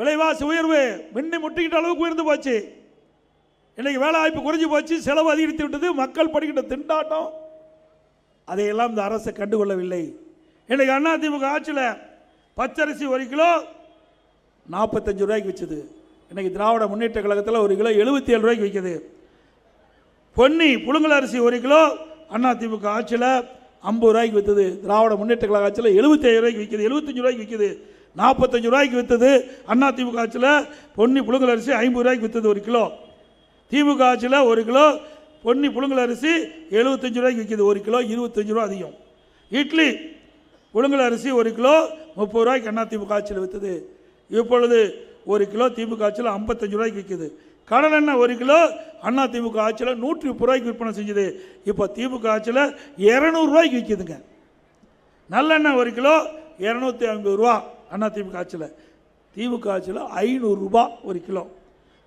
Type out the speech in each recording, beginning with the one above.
விலைவாசி உயர்வு மின்னி முட்டிக்கிட்ட அளவுக்கு உயர்ந்து போச்சு. இன்னைக்கு வேலை வாய்ப்பு குறைஞ்சி போச்சு செலவு அதிகரித்து விட்டது மக்கள் படிக்கின்ற திண்டாட்டம். அதையெல்லாம் இந்த அரசு கண்டுகொள்ளவில்லை. இன்னைக்கு அண்ணா திமுக ஆட்சியில் பச்சரிசி ஒரு கிலோ நாற்பத்தஞ்சு ரூபாய்க்கு விற்றது இன்னைக்கு திராவிட முன்னேற்ற கழகத்தில் ஒரு கிலோ எழுபத்தி ஏழு ரூபாய்க்கு விற்கிது. பொன்னி புழுங்கல் அரிசி ஒரு கிலோ அண்ணா திமுக ஆட்சியில் ஐம்பது ரூபாய்க்கு விற்றுது திராவிட முன்னேற்ற கழக ஆட்சியில் எழுபத்தேழு ரூபாய்க்கு விற்கிது எழுபத்தஞ்சு ரூபாய்க்கு விற்கிது. நாற்பத்தஞ்சு ரூபாய்க்கு விற்றது அண்ணா திமுக ஆட்சியில் பொன்னி புழுங்கல் அரிசி ஐம்பது ரூபாய்க்கு விற்றது ஒரு கிலோ. திமுக ஆட்சியில் ஒரு கிலோ பொன்னி புழுங்கல் அரிசி எழுபத்தஞ்சு ரூபாய்க்கு விற்கிது ஒரு கிலோ இருபத்தஞ்சு ரூபா அதிகம். இட்லி புழுங்கல் அரிசி ஒரு கிலோ முப்பது ரூபாய்க்கு அண்ணா திமுக ஆட்சியில் விற்றது இப்பொழுது ஒரு கிலோ திமுக ஆட்சியில் ஐம்பத்தஞ்சு ரூபாய்க்கு விற்கிது கடல் எண்ணெய் ஒரு கிலோ அண்ணா திமுக ஆட்சியில் நூற்றி முப்பது ரூபாய்க்கு விற்பனை செஞ்சுது. இப்போ திமுக ஆட்சியில் இரநூறுவாய்க்கு விற்கிதுங்க நல்லெண்ணெய் ஒரு கிலோ இரநூத்தி ஐம்பது ரூபா. அண்ணா திமுக ஆட்சியில். திமுக ஆட்சியில் ஐநூறுரூபா ஒரு கிலோ.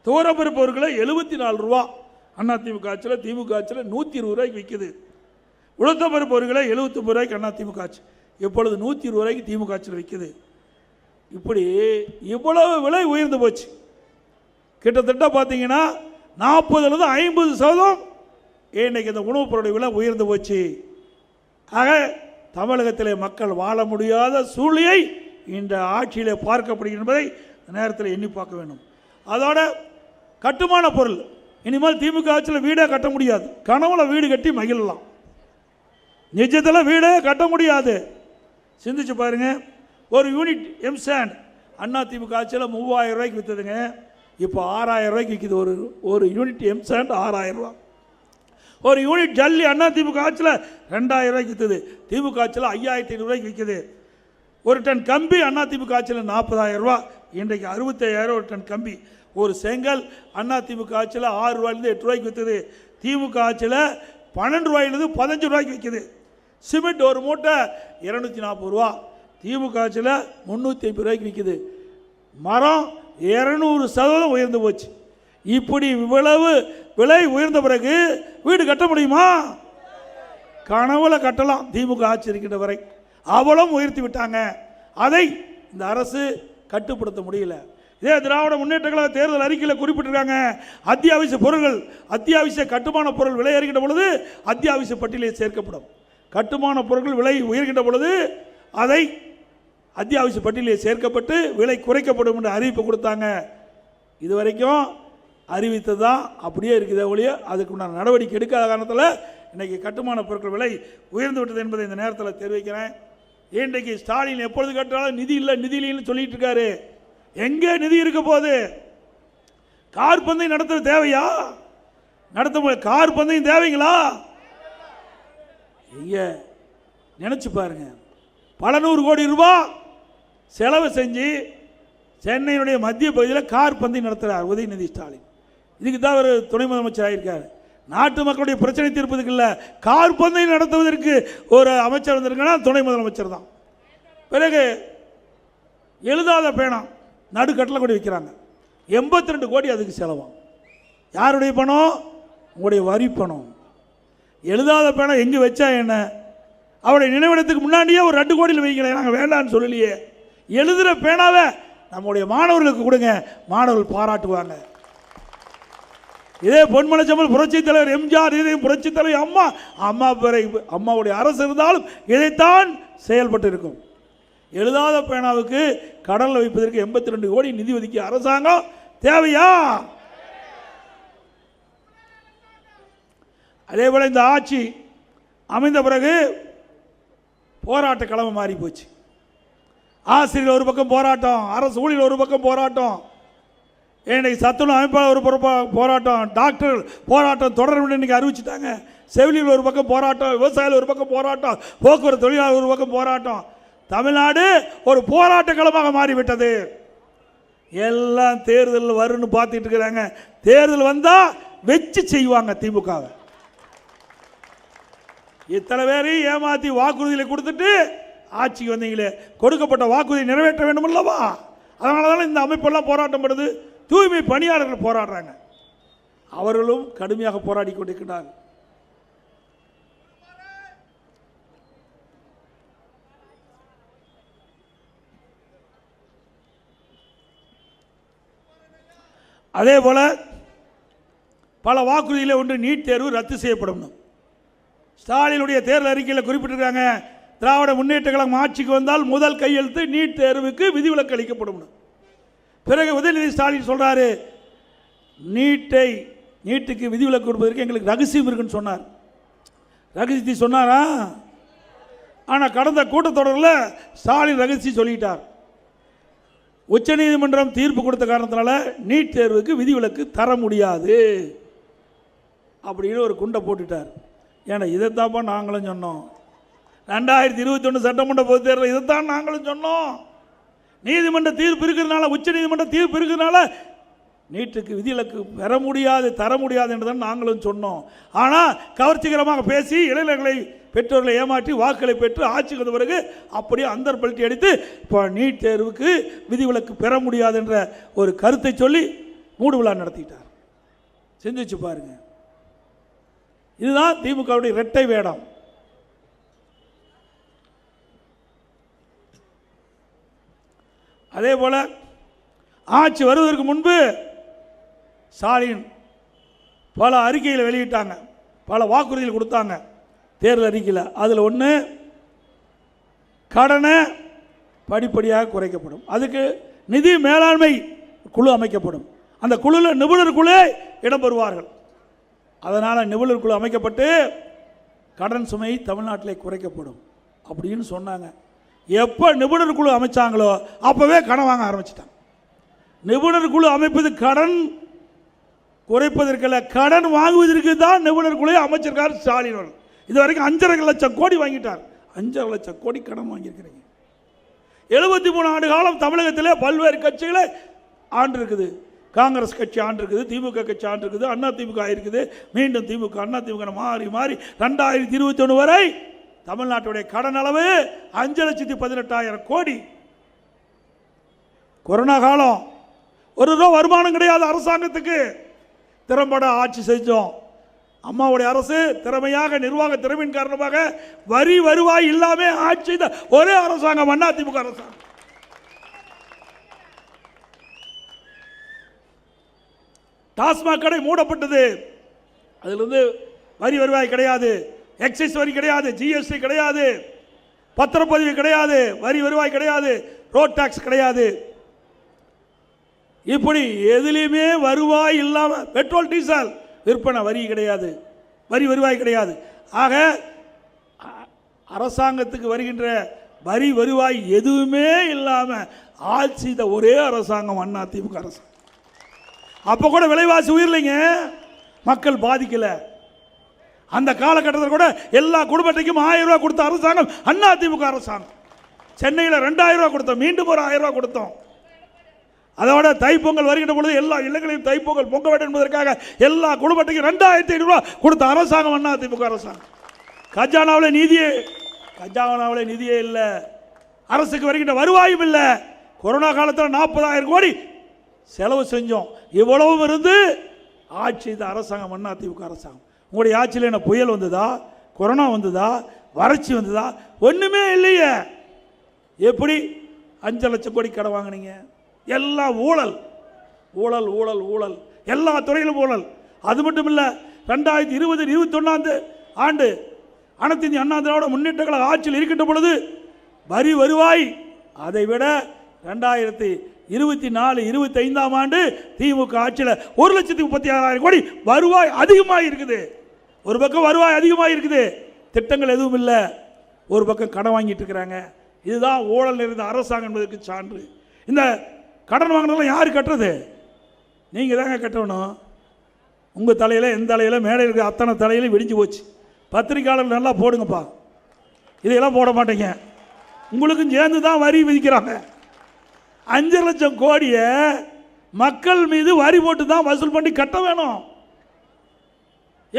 துவரப்பருப்பு ஒரு கிலோ எழுபத்தி நாலு ரூபா. அண்ணா திமுக ஆட்சியில் திமுக ஆட்சியில் நூற்றி இருபது ரூபாய்க்கு விற்கிது உளுத்தப்பருப்பு ஒரு கிலோ எழுபத்தொம்பது ரூபாய்க்கு அண்ணா திமுக ஆட்சி. இப்பொழுது நூற்றி இருபது ரூபாய்க்கு திமுக ஆட்சியில் விற்கிது இப்படி இவ்வளவு விலை உயர்ந்து போச்சு. கிட்டத்தட்ட பார்த்தீங்கன்னா நாற்பதுலேருந்து ஐம்பது சதவீதம் இன்னைக்கு இந்த உணவுப் பொருளுடைய விலை உயர்ந்து போச்சு? ஆக தமிழகத்திலே மக்கள் வாழ முடியாத சூழ்நிலை இந்த ஆட்சியில் பார்க்கப்படுகிறது என்பதை நேரத்தில் எண்ணி பார்க்க வேண்டும். அதோட கட்டுமான பொருள் இனிமேல் திமுக ஆட்சியில் வீடே கட்ட முடியாது. கனவுல வீடு கட்டி மகிழலாம். நிஜத்தில் வீடே கட்ட முடியாது. சிந்திச்சு பாருங்க. ஒரு யூனிட் எம்சாண்ட் அண்ணா திமுக ஆட்சியில் மூவாயிரம் ரூபாய்க்கு விற்றுதுங்க இப்போ ஆறாயிரம் ரூபாய்க்கு விற்கிது ஒரு ஒரு யூனிட் எம்சாண்ட் ஆறாயிரம் ரூபா. ஒரு யூனிட் ஜல்லி அண்ணா திமுக ஆட்சியில் ரெண்டாயிரம் ரூபாய்க்கு விற்றுது திமுக ஆட்சியில் ஐயாயிரத்தி ஐநூறுரூவாய்க்கு விற்கிது ஒரு டன் கம்பி அண்ணா ஆட்சியில் நாற்பதாயிரம் ரூபா இன்றைக்கு அறுபத்தையாயிரம் ஒரு டன் கம்பி. ஒரு செங்கல் அண்ணா ஆட்சியில் ஆறு ரூபாயிலேருந்து எட்டு ரூபாய்க்கு விற்றுது திமுக ஆட்சியில் பன்னெண்டு ரூபாயிலேருந்து பதினஞ்சு ரூபாய்க்கு விற்கிது. சிமெண்ட் ஒரு மூட்டை இரநூத்தி நாற்பது ரூபா. திமுக ஆட்சியில் முந்நூற்றி ஐம்பது ரூபாய்க்கு விற்கிது. மரம் இரநூறு சதவீதம் உயர்ந்து போச்சு. இப்படி இவ்வளவு விலை உயர்ந்த பிறகு வீடு கட்ட முடியுமா? கனவுல கட்டலாம். திமுக ஆட்சி இருக்கின்ற வரை. அவளும் உயர்த்தி விட்டாங்க. அதை இந்த அரசு கட்டுப்படுத்த முடியல. இதே திராவிட முன்னேற்ற கழக தேர்தல் அறிக்கையில் குறிப்பிட்டிருக்காங்க. அத்தியாவசிய பொருட்கள் அத்தியாவசிய கட்டுமான பொருள் விலை ஏறுகின்ற பொழுது அத்தியாவசிய பட்டியலில் சேர்க்கப்படும். கட்டுமான பொருட்கள் விலை உயர்கின்ற பொழுது அதை அத்தியாவசிய பட்டியலில் சேர்க்கப்பட்டு விலை குறைக்கப்படும் என்று அறிவிப்பு கொடுத்தாங்க. இது வரைக்கும் அறிவித்தது? தான் அப்படியே இருக்குதே ஒழிய அதுக்குண்டான நடவடிக்கை எடுக்காத காரணத்தில் இன்றைக்கி கட்டுமான பொருட்கள் விலை உயர்ந்து விட்டது என்பதை இந்த நேரத்தில் தெரிவிக்கிறேன். இன்றைக்கு ஸ்டாலின் எப்பொழுது கேட்டாலும் நிதி இல்லை நிதி இல்லைன்னு சொல்லிட்டு இருக்காரு. எங்கே நிதி இருக்க போகுது? கார் பந்தயம் நடத்துறது தேவையா? நடத்த மு- கார் பந்தயம் தேவைங்களா? ஐயா நினச்சி பாருங்க. பல நூறு கோடி ரூபாய் செலவு செஞ்சு சென்னையினுடைய மத்திய பகுதியில் கார் பந்தயம் நடத்துகிறார் உதயநிதி ஸ்டாலின். இதுக்கு தான் அவர் துணை முதலமைச்சர் ஆகியிருக்காரு நாட்டு மக்களுடைய பிரச்சனை தீர்ப்பதற்கு இல்லை. கார் பந்தயம் நடத்துவதற்கு ஒரு அமைச்சர் வந்திருக்குன்னா துணை முதலமைச்சர் தான். பிறகு எழுதாத பேனா நடுக்கட்டில் கூட விற்கிறாங்க எண்பத்தி ரெண்டு கோடி அதுக்கு செலவாகும். யாருடைய பணம்? உங்களுடைய வரி பணம். எழுதாத பேனா எங்கே வச்சா என்ன? அவருடைய நினைவிடத்துக்கு முன்னாடியே ஒரு ரெண்டு கோடியில் வைங்களேன். நாங்கள் வேண்டாம்னு சொல்லலையே. எழுதுகிற பேனாவை நம்முடைய மாணவர்களுக்கு கொடுங்க. மாணவர்கள் பாராட்டுவாங்க. இதே பொன்மனச்சம்பல் புரட்சி தலைவர் எம்ஜிஆர் இதையும் புரட்சி தலைவர் அம்மா. அம்மா பிறை அம்மாவுடைய அரசு இருந்தாலும் இதைத்தான் செயல்பட்டு இருக்கும் எழுதாத பேனாவுக்கு கடலில் வைப்பதற்கு எண்பத்தி ரெண்டு கோடி நிதி ஒதுக்கிய அரசாங்கம் தேவையா? அதே போல் இந்த ஆட்சி அமைந்த பிறகு போராட்ட கிழமை மாறி போச்சு ஆசிரியர் ஒரு பக்கம் போராட்டம் அரசு ஊழியர் ஒரு பக்கம் போராட்டம். இன்னைக்கு சத்துணவு அமைப்பாளர் ஒரு புறம் போராட்டம் டாக்டர் போராட்டம் தொடரும் இன்னைக்கு அறிவிச்சிட்டாங்க. செவிலியில் ஒரு பக்கம் போராட்டம் விவசாயிகள் ஒரு பக்கம் போராட்டம் போக்குவரத்து தொழிலாளர் ஒரு பக்கம் போராட்டம். தமிழ்நாடு ஒரு போராட்ட களமாக மாறிவிட்டது. எல்லாம் தேர்தல் வரும்னு பார்த்துட்டு இருக்கிறாங்க. தேர்தல் வந்தால் வச்சு செய்வாங்க திமுகவை. இத்தனை பேரையும் ஏமாத்தி வாக்குறுதிகளை கொடுத்துட்டு ஆட்சிக்கு வந்தீங்களே. கொடுக்கப்பட்ட வாக்குறுதி நிறைவேற்ற வேண்டும் அல்லவா அதனால தானே இந்த அமைப்பெல்லாம் போராட்டம் பண்ணுது தூய்மை பணியாளர்கள் போராடுறாங்க. அவர்களும் கடுமையாக போராடி கொண்டிருக்கிறார்கள். அதே போல பல வாக்குறுதியில் ஒன்று நீட் தேர்வு ரத்து செய்யப்படும் ஸ்டாலினுடைய தேர்தல் அறிக்கையில் குறிப்பிட்டிருக்காங்க திராவிட முன்னேற்ற கழகம் ஆட்சிக்கு வந்தால் முதல் கையெழுத்து நீட் தேர்வுக்கு விதிவிலக்கு அளிக்கப்படும். பிறகு உதயநிதி ஸ்டாலின் சொல்கிறாரு நீட்டை நீட்டுக்கு விதிவிலக்கு கொடுப்பதற்கு எங்களுக்கு ரகசியம் இருக்குன்னு சொன்னார். ரகசியத்தை சொன்னாரா? ஆனால் கடந்த கூட்டத்தொடரில் ஸ்டாலின் ரகசியம் சொல்லிட்டார். உச்சநீதிமன்றம் தீர்ப்பு கொடுத்த காரணத்தினால நீட் தேர்வுக்கு விதிவிலக்கு தர முடியாது அப்படின்னு ஒரு குண்டை போட்டுட்டார். ஏன்னா இதைத்தாப்பா நாங்களும் சொன்னோம். ரெண்டாயிரத்தி இருபத்தி ஒன்று சட்டமன்ற பொது தேர்தல் இதைத்தான் நாங்களும் சொன்னோம். நீதிமன்ற தீர்ப்பு இருக்கிறதுனால உச்ச நீதிமன்ற தீர்ப்பு இருக்கிறதுனால நீட்டுக்கு விதிவிலக்கு பெற முடியாது தர முடியாது என்று தான் நாங்களும் சொன்னோம். ஆனால் கவர்ச்சிகரமாக பேசி இளைஞர்களை பெற்றோர்களை ஏமாற்றி வாக்குகளை பெற்று ஆட்சிக்கு வந்த பிறகு அப்படியே அந்தர் பல்ட்டி அடித்து இப்போ நீட் தேர்வுக்கு விதிவிலக்கு பெற முடியாது என்ற ஒரு கருத்தை சொல்லி மூடு விழா நடத்திட்டார். சிந்திச்சு பாருங்க. இதுதான் திமுகவுடைய இரட்டை வேடம். அதே போல் ஆட்சி வருவதற்கு முன்பு ஸ்டாலின் பல அறிக்கையில் வெளியிட்டாங்க பல வாக்குறுதிகள் கொடுத்தாங்க. தேர்தல் அறிக்கையில். அதில் ஒன்று கடனை படிப்படியாக குறைக்கப்படும். அதுக்கு நிதி மேலாண்மை குழு அமைக்கப்படும். அந்த குழுவில் நிபுணர் குழு இடம்பெறுவார்கள். அதனால் நிபுணர் குழு அமைக்கப்பட்டு கடன் சுமை தமிழ்நாட்டில் குறைக்கப்படும் அப்படின்னு சொன்னாங்க. எப்போ நிபுணர் குழு அமைச்சாங்களோ அப்போவே கடன் வாங்க ஆரம்பிச்சிட்டாங்க. நிபுணர் குழு அமைப்பது கடன் குறைப்பதற்கல்ல கடன் வாங்குவதற்கு தான் நிபுணர் குழுவை அமைச்சிருக்கார் ஸ்டாலின் அவர்கள். இது வரைக்கும் அஞ்சரை லட்சம் கோடி வாங்கிட்டார். அஞ்சரை லட்சம் கோடி கடன் வாங்கியிருக்கிறீங்க. எழுபத்தி மூணு ஆண்டு காலம் தமிழகத்திலே பல்வேறு கட்சிகளை ஆண்டு இருக்குது காங்கிரஸ் கட்சி ஆண்டு இருக்குது திமுக கட்சி ஆண்டு இருக்குது அண்ணா திமுக ஆயிருக்குது மீண்டும் திமுக அண்ணா திமுக மாறி மாறி ரெண்டாயிரத்தி இருபத்தி ஒன்று வரை தமிழ்நாட்டுடைய கடன் அளவு அஞ்சு லட்சத்தி பதினெட்டாயிரம் கோடி. கொரோனா காலம் ஒரு ரூபா வருமானம் கிடையாது அரசாங்கத்துக்கு. திறம்பட ஆட்சி செஞ்சோம். அம்மாவுடைய அரசு திறமையாக நிர்வாக திறமையின் காரணமாக வரி வருவாய் இல்லாமல் ஆட்சி செய்த ஒரே அரசாங்கம் அண்ணா திமுக அரசாங்கம். டாஸ்மாக் கடை மூடப்பட்டது. அதிலிருந்து வரி வருவாய் கிடையாது. எக்ஸைஸ் வரி கிடையாது ஜிஎஸ்டி கிடையாது பத்திரப்பதிவு கிடையாது வரி வருவாய் கிடையாது ரோட் டாக்ஸ் கிடையாது. இப்படி எதுலேயுமே வருவாய் இல்லாமல் பெட்ரோல் டீசல் விற்பனை வரி கிடையாது வரி வருவாய் கிடையாது. ஆக அரசாங்கத்துக்கு வருகின்ற வரி வருவாய் எதுவுமே இல்லாமல் ஆட்சி இந்த ஒரே அரசாங்கம் அண்ணா திமுக அரசாங்கம் அப்போ கூட விலைவாசி உயரலைங்க. மக்கள் பாதிக்கலை. அந்த காலகட்டத்தில் கூட எல்லா குடும்பத்தையும் ஆயிரம் ரூபா கொடுத்த அரசாங்கம் அண்ணா திமுக அரசாங்கம். சென்னையில் ரெண்டாயிரம் ரூபா கொடுத்தோம். மீண்டும் ஒரு ஆயிரம் ரூபா கொடுத்தோம். அதோட தைப்பொங்கல் வருகின்ற பொழுது எல்லா இல்லங்களையும் தைப்பொங்கல் பொங்க வேண்டும் என்பதற்காக எல்லா குடும்பத்துக்கும் ரெண்டாயிரத்தி ஐநூறுரூவா கொடுத்த அரசாங்கம் அண்ணா திமுக அரசாங்கம். கஜானாவில் நிதியே கஜானாவில் நிதியே இல்லை. அரசுக்கு வருகின்ற வருவாயும் இல்லை. கொரோனா காலத்தில் நாற்பதாயிரம் கோடி செலவு செஞ்சோம். இவ்வளவும் இருந்து ஆட்சி இந்த அரசாங்கம் அண்ணா திமுக அரசாங்கம். உங்களுடைய ஆட்சியில் என்ன புயல் வந்ததா? கொரோனா வந்ததா? வறட்சி வந்ததா? ஒன்றுமே இல்லையே. எப்படி? அஞ்சு லட்சம் கோடி கடை வாங்கினீங்க. எல்லாம் ஊழல். ஊழல் ஊழல் ஊழல். எல்லா துறையிலும் ஊழல். அது மட்டும் இல்லை ரெண்டாயிரத்தி இருபது இருபத்தொன்னாந்து ஆண்டு அனைத்து இந்திய அண்ணா திராவிட முன்னேற்ற கழக ஆட்சியில் இருக்கின்ற பொழுது வரி வருவாய். அதை விட ரெண்டாயிரத்தி இருபத்தி நாலு இருபத்தி ஐந்தாம் ஆண்டு திமுக ஆட்சியில் ஒரு லட்சத்தி முப்பத்தி ஆறாயிரம் கோடி வருவாய் அதிகமாக இருக்குது ஒரு பக்கம் வருவாய் அதிகமாக இருக்குது திட்டங்கள் எதுவும் இல்லை. ஒரு பக்கம் கடன் வாங்கிட்டு இருக்கிறாங்க இதுதான் ஊழல் நிறைந்த அரசாங்கம் என்பதற்கு சான்று. இந்த கடன் வாங்கினாலும் யார் கட்டுறது? நீங்கள் தாங்க கட்டணும். உங்கள் தலையில் எந்த தலையில் மேடையில் இருக்கிற அத்தனை தலையிலும் வெடிஞ்சு போச்சு. பத்திரிக்கையாளர் நல்லா போடுங்கப்பா. இதையெல்லாம் போட மாட்டேங்க. உங்களுக்கும் சேர்ந்து தான் வரி விதிக்கிறாங்க. அஞ்சு லட்சம் கோடியை மக்கள் மீது வரி போட்டு தான் வசூல் பண்ணி கட்ட வேணும்.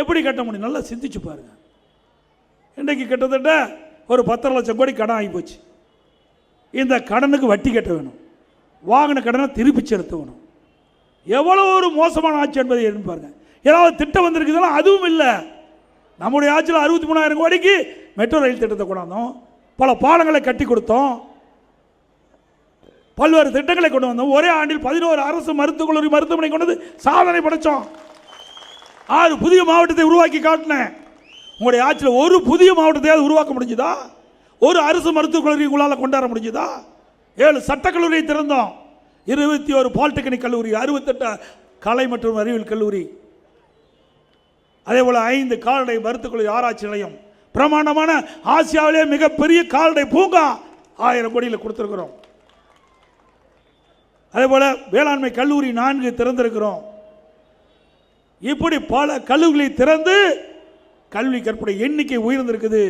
எப்படி கட்ட முடியும்? நல்லா சிந்திச்சு பாருங்க. இன்றைக்கு கிட்டத்தட்ட ஒரு பத்தரை லட்சம் கோடி கடன் ஆகி போச்சு. இந்த கடனுக்கு வட்டி கட்ட வேணும். வாங்கின கடனை திருப்பி செலுத்தணும். எவ்வளோ ஒரு மோசமான ஆட்சி என்பதை எண்ணி பாருங்க. ஏதாவது திட்டம் வந்திருக்குதுன்னா அதுவும் இல்லை. நம்முடைய ஆட்சியில் அறுபத்தி மூணாயிரம் கோடிக்கு மெட்ரோ ரயில் திட்டத்தை கொண்டாந்தோம். பல பாலங்களை கட்டி கொடுத்தோம். பல்வேறு திட்டங்களை கொண்டு வந்தோம். ஒரே ஆண்டில் பதினோரு அரசு மருத்துவக் கல்லூரி மருத்துவமனை கொண்டு வந்து சாதனை படைத்தோம் ஆறு புதிய மாவட்டத்தை உருவாக்கி காட்டினேன். உங்களுடைய ஆட்சியில் ஒரு புதிய மாவட்டத்தையாவது உருவாக்க முடிஞ்சுதா? ஒரு அரசு மருத்துவக் கல்லூரி உங்களால் கொண்டாட முடிஞ்சுதா? ஏழு சட்டக்கல்லூரியை திறந்தோம். இருபத்தி ஒரு பாலிடெக்னிக் கல்லூரி அறுபத்தெட்டு கலை மற்றும் அறிவியல் கல்லூரி. அதே போல் ஐந்து கால்நடை மருத்துவக் கல்லூரி ஆராய்ச்சி நிலையம். பிரமாண்டமான ஆசியாவிலே மிகப்பெரிய கால்நடை பூங்கா ஆயிரம் கோடியில் கொடுத்துருக்குறோம். அதே போல் வேளாண்மை கல்லூரி நான்கு திறந்திருக்கிறோம். இப்படி பல கல்லூரிகளை திறந்து கல்வி கற்புடைய எண்ணிக்கை உயர்ந்திருக்குது.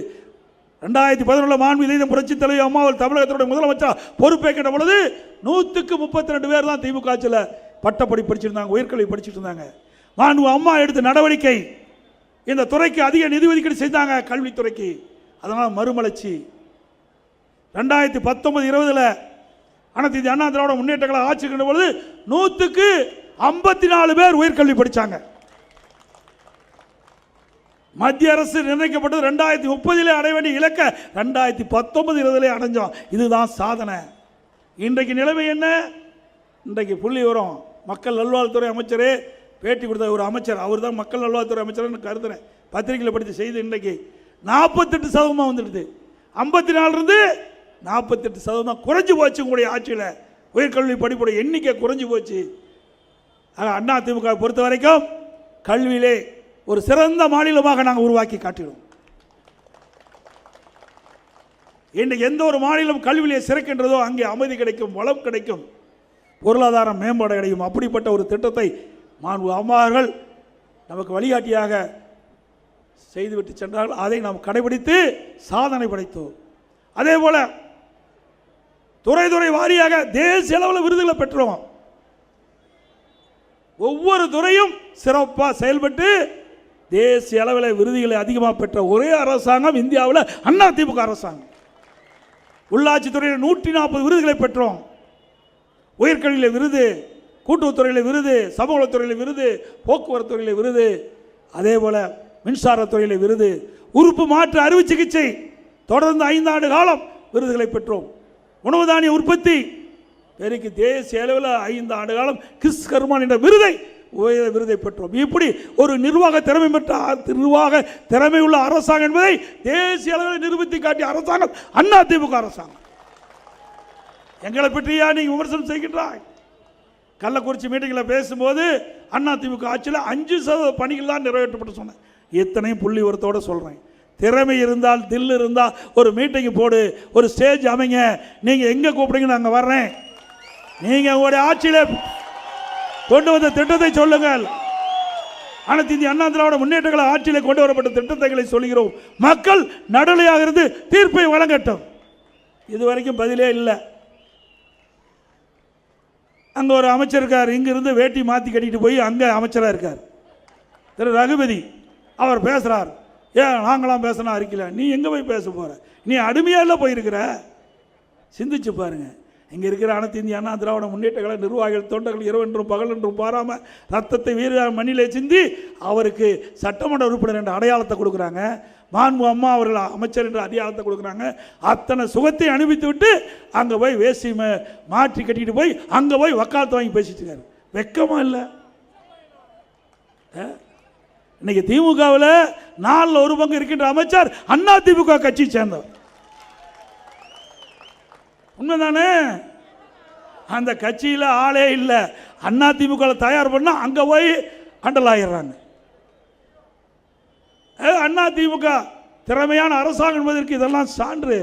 ரெண்டாயிரத்தி பதினொன்று மாண்பு இதயம் புரட்சி தலைவர் அம்மாவல் தமிழகத்தினுடைய முதலமைச்சர் பொறுப்பேற்கிற பொழுது நூற்றுக்கு முப்பத்தி ரெண்டு பேர் தான் திமுக ஆட்சியில் பட்டப்படி படிச்சிருந்தாங்க உயர்கல்வி படிச்சுட்டு இருந்தாங்க. மாண்பு அம்மா எடுத்த நடவடிக்கை இந்த துறைக்கு அதிக நிதி ஒதுக்கீடு செய்தாங்க கல்வித்துறைக்கு அதனால் மறுமலர்ச்சி. ரெண்டாயிரத்தி பத்தொன்பது இருபதில் அனைத்து இந்திய அண்ணா திராவிட முன்னேற்றங்களை ஆட்சி பொழுது நூற்றுக்கு ஐம்பத்தி நாலு பேர் உயர்கல்வி படித்தாங்க மத்திய அரசு நிர்ணயிக்கப்பட்டது ரெண்டாயிரத்தி முப்பதிலே அடைய வேண்டிய இலக்க ரெண்டாயிரத்தி பத்தொன்பது இருபதிலே அடைஞ்சோம். இதுதான் சாதனை. இன்றைக்கு நிலைமை என்ன? இன்றைக்கு புள்ளி வரும் மக்கள் நல்வாழ்வுத்துறை அமைச்சரே பேட்டி கொடுத்த ஒரு அமைச்சர். அவர் தான் மக்கள் நல்வாழ்வுத்துறை அமைச்சர்னு கருதுறேன். பத்திரிகையில் படித்த செய்தி இன்றைக்கு நாற்பத்தெட்டு சதவீதமாக வந்துடுது. ஐம்பத்தி நாலுலேருந்து நாற்பத்தெட்டு சதவீதம் குறைஞ்சி போச்சு உங்களுடைய ஆட்சியில். உயர்கல்வி படிப்புடைய எண்ணிக்கை குறைஞ்சி போச்சு. ஆக அண்ணா திமுக பொறுத்த வரைக்கும் கல்வியிலே ஒரு சிறந்த மாநிலமாக நாங்கள் உருவாக்கி காட்டிடுவோம் இன்றைக்கு எந்த ஒரு மாநிலம் கல்வியிலே சிறக்கின்றதோ அங்கே அமைதி கிடைக்கும் வளம் கிடைக்கும் பொருளாதாரம் மேம்பாடு கிடைக்கும் அப்படிப்பட்ட ஒரு திட்டத்தை மாண்பு அம்மார்கள் நமக்கு வழிகாட்டியாக செய்துவிட்டு சென்றார்கள். அதை நாம் கடைபிடித்து சாதனை படைத்தோம். அதே போல துறை துறை வாரியாக தேசிய அளவில் விருதுகளை பெற்றோம். ஒவ்வொரு துறையும் சிறப்பாக செயல்பட்டு தேசிய அளவில் விருதுகளை அதிகமாக பெற்ற ஒரே அரசாங்கம் இந்தியாவில் அண்ணா திமுக அரசாங்கம் உள்ளாட்சித்துறையில் நூற்றி நாற்பது விருதுகளை பெற்றோம். உயர்கல்வியில் விருது கூட்டுறவுத்துறையில் விருது சமூகத்துறையில் விருது போக்குவரத்துறையில் விருது அதே போல் மின்சாரத்துறையில் விருது உறுப்பு மாற்று அறுவை சிகிச்சை தொடர்ந்து ஐந்தாண்டு காலம் விருதுகளை பெற்றோம். உணவு தானிய உற்பத்தி பெருக்கு தேசிய அளவில் ஐந்து ஆண்டு காலம் கிறிஸ் கர்மான் என்ற விருதை உயர் விருதை பெற்றோம். இப்படி ஒரு நிர்வாக திறமை பெற்ற நிர்வாக திறமை உள்ள அரசாங்கம் என்பதை தேசிய அளவில் நிரூபித்து காட்டிய அரசாங்கம் அண்ணா திமுக அரசாங்கம். எங்களை பற்றியா நீ விமர்சனம் செய்கின்றாய்? கள்ளக்குறிச்சி மீட்டிங்கில் பேசும்போது அண்ணா திமுக ஆட்சியில் அஞ்சு சதவீத பணிகள் தான் நிறைவேற்றப்பட்டு சொன்னேன். இத்தனையும் புள்ளி உரத்தோடு சொல்கிறேன் திறமை இருந்தால் தில் இருந்தால் ஒரு மீட்டிங் போடு ஒரு ஸ்டேஜ் அமைங்க. நீங்கள் எங்கே கூப்பிடுங்க நாங்கள் வர்றேன். நீங்கள் உங்களுடைய ஆட்சியில் கொண்டு வந்த திட்டத்தை சொல்லுங்கள். அனைத்து இந்திய அண்ணா திராவிட முன்னேற்ற ஆட்சியில் கொண்டு வரப்பட்ட திட்டத்தைகளை சொல்கிறோம். மக்கள் நடுநிலையாக இருந்து தீர்ப்பை வழங்கட்டும். இதுவரைக்கும் பதிலே இல்லை. அங்கே ஒரு அமைச்சர் இருக்கார். இங்கிருந்து வேட்டி மாற்றி கட்டிட்டு போய் அங்கே அமைச்சராக இருக்கார். திரு ரகுபதி அவர் பேசுகிறார் ஏன் நாங்களாம் பேசினா அறிக்கல நீ எங்கே போய் பேச போகிற நீ அடிமையாக போயிருக்கிற? சிந்திச்சு பாருங்கள் இங்கே இருக்கிற அனைத்து இந்திய அண்ணா திராவிட முன்னேற்ற கழக நிர்வாகிகள் தொண்டர்கள் இரவென்றும் பகலென்றும் பாராமல் ரத்தத்தை வீர மண்ணிலே சிந்தி அவருக்கு சட்டமன்ற உறுப்பினர் என்ற அடையாளத்தை கொடுக்குறாங்க. மாண்பு அம்மா அவர்கள் அமைச்சர் என்ற அடையாளத்தை கொடுக்குறாங்க. அத்தனை சுகத்தை அனுப்பித்து விட்டு அங்கே போய் வேசி மாற்றி கட்டிட்டு போய் அங்கே போய் வக்காலத்தை வாங்கி பேசிட்டு இருக்காரு. வெக்கமா இல்லை? இன்னைக்கு திமுகவில் நாலில் ஒரு பங்கு இருக்கின்ற அமைச்சர் அண்ணா திமுக கட்சி சேர்ந்தவர். உண்மைதானே? அந்த கட்சியில் ஆளே இல்லை. அண்ணா திமுக தயார் பண்ணால் அங்கே போய் அண்டல் ஆகிடுறாங்க அண்ணா திமுக திறமையான அரசாங்கம் என்பதற்கு இதெல்லாம் சான்று.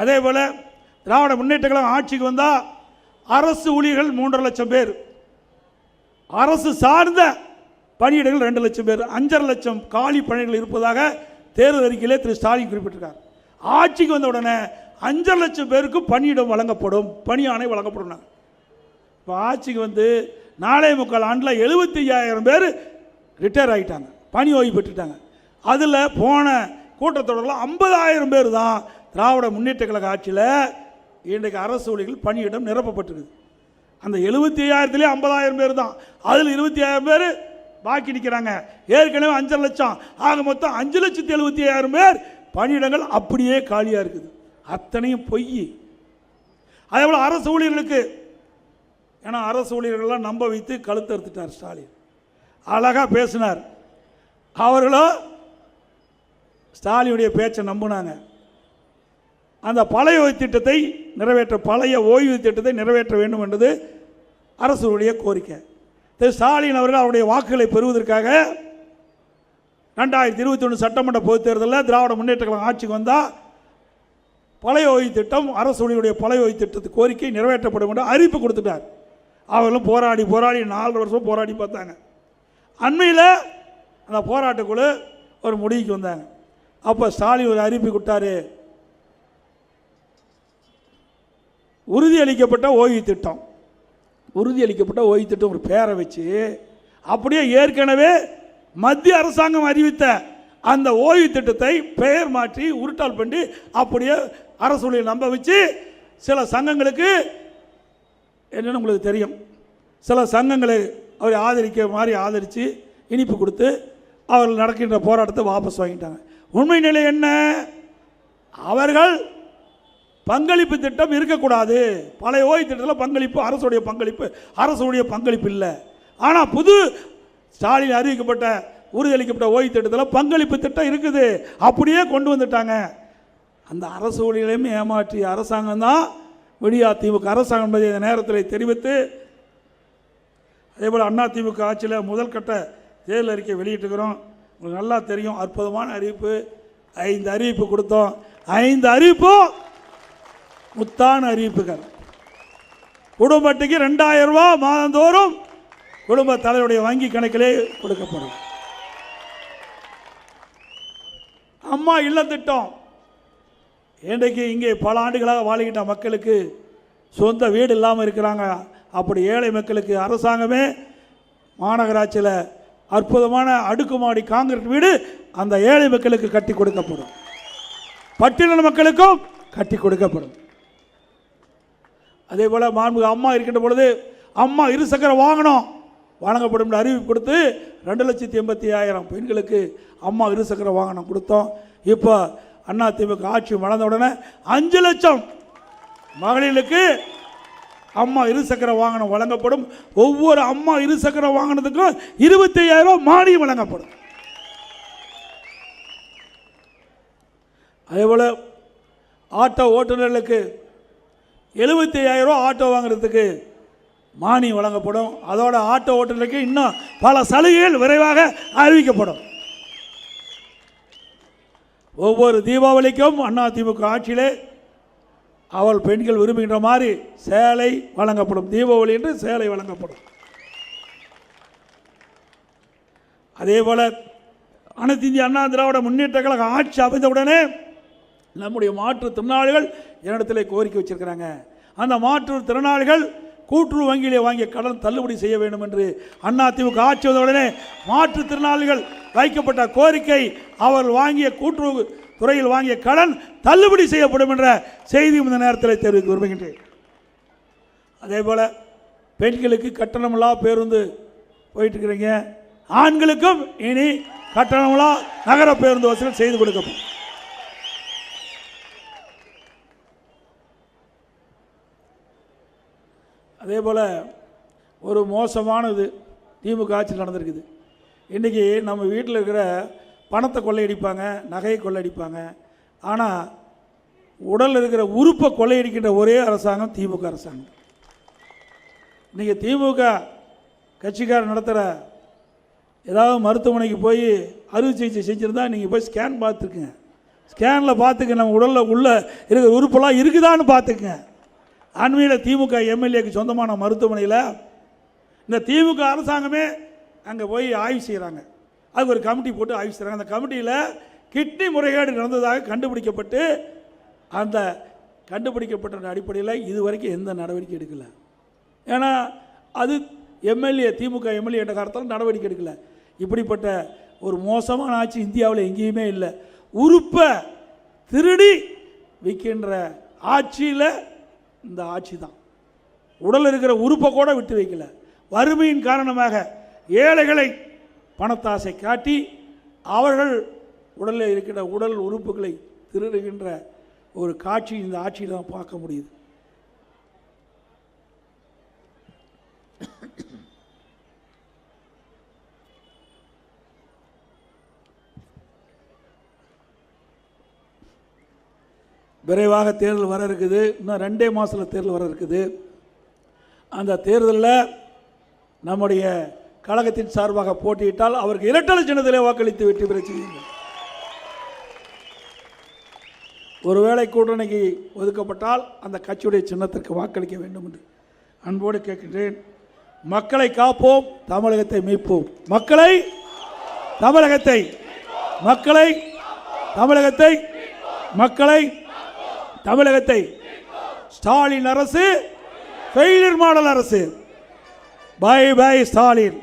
அதே போல திராவிட முன்னேற்ற கழகம் ஆட்சிக்கு வந்தால் அரசு ஊழியர்கள் மூன்றரை லட்சம் பேர். அரசு சார்ந்த பணியிடங்கள் ரெண்டு லட்சம் பேர் அஞ்சரை லட்சம் காலி பணிகள் இருப்பதாக தேர்தல் அறிக்கையிலே திரு. ஸ்டாலின் குறிப்பிட்டிருக்கார். ஆட்சிக்கு வந்த உடனே அஞ்சரை லட்சம் பேருக்கு பணியிடம் வழங்கப்படும் பணி ஆணை வழங்கப்படும் இப்போ ஆட்சிக்கு வந்து நாலே முக்கால் ஆண்டில் எழுபத்தி ஐயாயிரம் பேர் ரிட்டையர் ஆகிட்டாங்க பணி ஓய்வு பெற்றுட்டாங்க. அதில் போன கூட்டத்தொடரில் ஐம்பதாயிரம் பேர் தான் திராவிட முன்னேற்ற கழக ஆட்சியில் இன்றைக்கு அரசு ஊழியர்கள் பணியிடம் நிரப்பப்பட்டிருக்கு அந்த எழுபத்தி ஐயாயிரத்துலேயே ஐம்பதாயிரம் பேர் தான். அதில் இருபத்தி ஐயாயிரம் பேர் பாக்கி நிற்கிறாங்க ஏற்கனவே அஞ்சரை லட்சம். ஆக மொத்தம் அஞ்சு லட்சத்தி எழுபத்தி ஐயாயிரம் பேர் பணியிடங்கள் அப்படியே காலியாக இருக்குது. அத்தனையும் பொய். அதே போல் அரசு ஊழியர்களுக்கு ஏன்னா அரசு ஊழியர்கள்லாம் நம்ப வைத்து கழுத்தறுத்துட்டார் ஸ்டாலின். அழகாக பேசினார். அவர்களோ ஸ்டாலினுடைய பேச்சை நம்பினாங்க. அந்த பழைய திட்டத்தை நிறைவேற்ற பழைய ஓய்வு திட்டத்தை நிறைவேற்ற வேண்டும் என்பது அரசுடைய கோரிக்கை. திரு ஸ்டாலின் அவர்கள் அவருடைய வாக்குகளை பெறுவதற்காக ரெண்டாயிரத்தி இருபத்தி ஒன்று சட்டமன்ற பொதுத் தேர்தலில் திராவிட முன்னேற்ற கழகம் ஆட்சிக்கு வந்தால் பழைய ஓய்வு திட்டம் அரசு ஊழியருடைய பழைய ஓய்வு திட்டத்து கோரிக்கை நிறைவேற்றப்படும் என்று அறிவிப்பு கொடுத்துட்டார். அவர்களும் போராடி போராடி நாலு வருஷம் போராடி பார்த்தாங்க. அண்மையில் அந்த போராட்டக்குழு ஒரு முடிவுக்கு வந்தாங்க. அப்போ ஸ்டாலின் ஒரு அறிவிப்பு கொடுத்தாரு. உறுதியளிக்கப்பட்ட ஓய்வு திட்டம். உறுதியளிக்கப்பட்ட ஓய்வு திட்டம் ஒரு பேரை வச்சு அப்படியே ஏற்கனவே மத்திய அரசாங்கம் அறிவித்த அந்த ஓய்வு திட்டத்தை பெயர் மாற்றி உருட்டால் பண்ணி அப்படியே அரசு நம்ப வச்சு சில சங்கங்களுக்கு என்னென்னு உங்களுக்கு தெரியும். சில சங்கங்களை அவரை ஆதரிக்க மாதிரி ஆதரித்து இனிப்பு கொடுத்து அவர்கள் நடக்கின்ற போராட்டத்தை வாபஸ் வாங்கிட்டாங்க. உண்மை நிலை என்ன? அவர்கள் பங்களிப்பு திட்டம் இருக்கக்கூடாது. பழைய ஓய்வு திட்டத்தில் பங்களிப்பு அரசுடைய பங்களிப்பு அரசுடைய பங்களிப்பு இல்லை. ஆனால் புது ஸ்டாலின் அறிவிக்கப்பட்ட உறுதியளிக்கப்பட்ட ஓய்வு திட்டத்தில் பங்களிப்பு திட்டம் இருக்குது. அப்படியே கொண்டு வந்துட்டாங்க. அந்த அரசு ஊழியர்களையும் ஏமாற்றிய அரசாங்கம் தான் விடியா திமுக அரசாங்கம் என்பதை இந்த நேரத்தில் தெரிவித்து அதேபோல் அண்ணா திமுக ஆட்சியில் முதல் கட்ட தேர்தல் அறிக்கை வெளியிட்டுக்கிறோம் உங்களுக்கு நல்லா தெரியும் அற்புதமான அறிவிப்பு. ஐந்து அறிவிப்பு கொடுத்தோம். ஐந்து அறிவிப்பும் முத்தான அறிவிப்புகள். குடும்பத்துக்கு ரெண்டாயிரம் ரூபாய் மாதந்தோறும் குடும்ப தலைவருடைய வங்கி கணக்கிலே கொடுக்கப்படும். அம்மா இல்ல திட்டம். இன்றைக்கு இங்கே பல ஆண்டுகளாக வாழ்கின்ற மக்களுக்கு சொந்த வீடு இல்லாமல் இருக்கிறாங்க. அப்படி ஏழை மக்களுக்கு அரசாங்கமே மாநகராட்சியில் அற்புதமான அடுக்குமாடி காங்கிரீட் வீடு அந்த ஏழை மக்களுக்கு கட்டி கொடுக்கப்படும். பட்டியலின மக்களுக்கும் கட்டி கொடுக்கப்படும். அதே போல் மாண்புக அம்மா இருக்கின்ற பொழுது அம்மா இருசக்கர வாகனம் வழங்கப்படும் என்று அறிவிப்பு கொடுத்து ரெண்டு லட்சத்தி எண்பத்தி ஆயிரம் பெண்களுக்கு அம்மா இருசக்கர வாகனம் கொடுத்தோம். இப்போ அண்ணா திமுக ஆட்சி வளர்ந்த உடனே அஞ்சு லட்சம் மகளிருக்கு அம்மா இருசக்கர வாகனம் வழங்கப்படும். ஒவ்வொரு அம்மா இருசக்கர வாகனத்துக்கும் இருபத்தி ஐயாயிரம் மானியம் வழங்கப்படும். அதேபோல் ஆட்டோ ஓட்டுநர்களுக்கு எழுபத்தி ஐயாயிரம் ஆட்டோ வாங்குறதுக்கு மானியம் வழங்கப்படும். அதோட ஆட்டோ ஓட்டுநருக்கு இன்னும் பல சலுகைகள் விரைவாக அறிவிக்கப்படும். ஒவ்வொரு தீபாவளிக்கும் அண்ணா திமுக ஆட்சியிலே அவள் பெண்கள் விரும்புகின்ற மாதிரி சேலை வழங்கப்படும். தீபாவளி என்று சேலை வழங்கப்படும். அதே போல அனைத்து இந்திய அண்ணா திராவிட முன்னேற்ற கழக ஆட்சி அமைந்தவுடனே நம்முடைய மாற்றுத்திறனாளிகள் என்னிடத்தில் கோரிக்கை வச்சிருக்கிறாங்க. அந்த மாற்றுத்திறனாளிகள் கூட்டுறவு வங்கியிலே வாங்கிய கடன் தள்ளுபடி செய்ய வேண்டும் என்று அண்ணா திமுக ஆட்சி வந்தவுடனே மாற்றுத்திறனாளிகள் வைக்கப்பட்ட கோரிக்கை அவர்கள் வாங்கிய கூட்டுறவு துறையில் வாங்கிய கடன் தள்ளுபடி செய்யப்படும் என்ற செய்தியும் இந்த நேரத்தில் தெரிவிக்க விரும்புகின்றேன். அதே போல் பெண்களுக்கு கட்டணமில்லா பேருந்து போயிட்டுருக்கிறீங்க. ஆண்களுக்கும் இனி கட்டணமில்லா நகர பேருந்து வசதி செய்து கொடுக்கப்படும். அதே போல் ஒரு மோசமானது திமுக ஆட்சி நடந்திருக்குது. இன்றைக்கி நம்ம வீட்டில் இருக்கிற பணத்தை கொள்ளையடிப்பாங்க நகையை கொள்ளையடிப்பாங்க. ஆனால் உடலில் இருக்கிற உறுப்பை கொள்ளையடிக்கின்ற ஒரே அரசாங்கம் திமுக அரசாங்கம். இன்றைக்கி திமுக கட்சிக்காரர் நடத்துகிற ஏதாவது மருத்துவமனைக்கு போய் அறுவை சிகிச்சை செஞ்சுருந்தா நீங்கள் போய் ஸ்கேன் பார்த்துக்குங்க. ஸ்கேனில் பார்த்துக்க நம்ம உடலில் உள்ள இருக்கிற உறுப்பெல்லாம் இருக்குதான்னு பார்த்துக்குங்க. அண்மையில் திமுக எம்எல்ஏக்கு சொந்தமான மருத்துவமனையில் இந்த திமுக அரசாங்கமே அங்கே போய் ஆய்வு செய்கிறாங்க அதுக்கு ஒரு கமிட்டி போட்டு ஆய்வு செய்கிறாங்க அந்த கமிட்டியில் கிட்னி முறைகேடு நடந்ததாக கண்டுபிடிக்கப்பட்டு அந்த கண்டுபிடிக்கப்பட்ட அடிப்படையில் இது வரைக்கும் எந்த நடவடிக்கை எடுக்கலை. ஏன்னா அது எம்எல்ஏ திமுக எம்எல்ஏ என்ற காலத்தில் நடவடிக்கை எடுக்கலை. இப்படிப்பட்ட ஒரு மோசமான ஆட்சி இந்தியாவில் எங்கேயுமே இல்லை. உறுப்பை திருடி விற்கின்ற ஆட்சியில் இந்த ஆட்சி தான். உடல் இருக்கிற உறுப்பை கூட விட்டு வைக்கல. வறுமையின் காரணமாக ஏழைகளை பணத்தாசை காட்டி அவர்கள் உடலில் இருக்கிற உடல் உறுப்புகளை திருடுகின்ற ஒரு காட்சி இந்த ஆட்சியில் தான் பார்க்க முடியுது. விரைவாக தேர்தல் வர இருக்குது. இன்னும் ரெண்டே மாதத்தில் தேர்தல் வர இருக்குது. அந்த தேர்தலில் நம்முடைய கழகத்தின் சார்பாக போட்டியிட்டால் அவருக்கு இரட்டலை சின்னத்திலே வாக்களித்து வெற்றி பெற செய்யுங்கள். ஒருவேளை கூட்டணிக்கு ஒதுக்கப்பட்டால் அந்த கட்சியுடைய சின்னத்திற்கு வாக்களிக்க வேண்டும் என்று அன்போடு கேட்கின்றேன். மக்களை காப்போம் தமிழகத்தை மீட்போம். மக்களை தமிழகத்தை மக்களை தமிழகத்தை மக்களை தமிழகத்தை ஸ்டாலின் அரசு ஃபெயிலியர் மாடல் அரசு. Bye bye Stalin